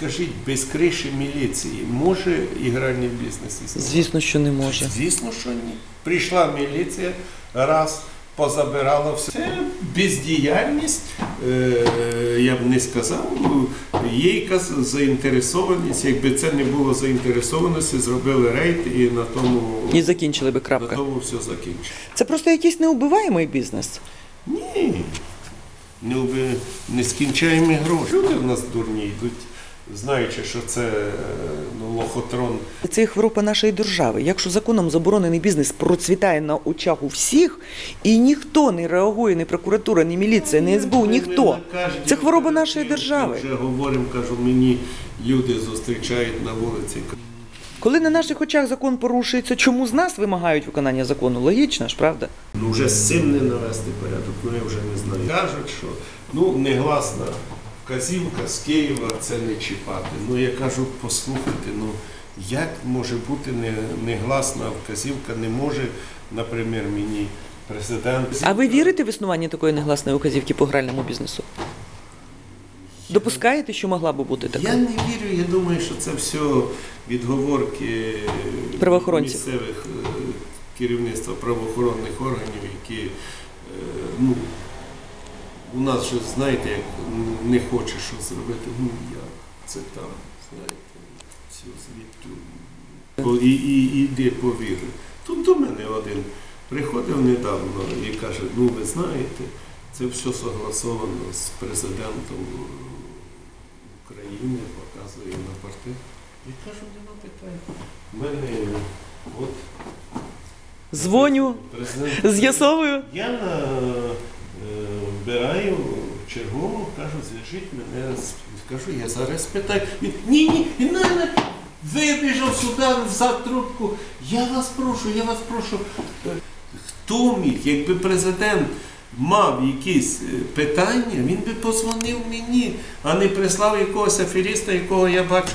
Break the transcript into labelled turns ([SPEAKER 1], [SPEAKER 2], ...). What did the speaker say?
[SPEAKER 1] скажіть, без криші міліції може ігральний бізнес існувати?
[SPEAKER 2] Звісно, що не може.
[SPEAKER 1] Звісно, що ні. Прийшла міліція, раз позабирала все. Це бездіяльність, е, я б не сказав, є якась заінтересованість. Якби це не було заінтересованості, зробили рейд і на тому,
[SPEAKER 2] І закінчили би
[SPEAKER 1] на тому все закінчили.
[SPEAKER 2] Це просто якийсь неубиваємий бізнес.
[SPEAKER 1] Ні. Не, не скінчаємо гроші. Люди в нас дурні йдуть, знаючи, що це е, ну, лохотрон.
[SPEAKER 2] Це хвороба нашої держави. Якщо законом заборонений бізнес процвітає на очах у всіх, і ніхто не реагує, ні прокуратура, ні міліція, ні СБУ, ніхто. Це хвороба нашої держави.
[SPEAKER 1] Вже говоримо, кажу, мені люди зустрічають на вулиці.
[SPEAKER 2] Коли на наших очах закон порушується, чому з нас вимагають виконання закону? Логічно ж, правда?
[SPEAKER 1] Ну вже з цим не навести порядок, ну я вже не знаю. Кажуть, що ну негласна вказівка з Києва це не чіпати. Ну я кажу, послухайте, ну як може бути негласна вказівка, не може, наприклад, мені президент.
[SPEAKER 2] А ви вірите в існування такої негласної указівки по гральному бізнесу? Допускаєте, що могла би бути така?
[SPEAKER 1] Я не вірю, я думаю, що це все відговорки
[SPEAKER 2] Правоохоронців.
[SPEAKER 1] місцевих е, керівництва правоохоронних органів, які е, ну, у нас же, знаєте, як не хоче щось зробити, ну як це там, знаєте, все звідти. І, і, іди повіри. Тут до мене один приходив недавно і каже, ну ви знаєте, це все согласовано з президентом України, показує на порти. Я кажу, нема питань. У мене от
[SPEAKER 2] Дзвоню, з'ясовую.
[SPEAKER 1] Я набираю чергову, кажу, зв'яжіть мене, кажу, я зараз питаю. Він, ні, ні, і мене вибіжав сюди, взяв трубку. Я вас прошу, я вас прошу. Е, Хто міг, якби президент мав якісь е, питання, він би позвонив мені, а не прислав якогось аферіста, якого я бачу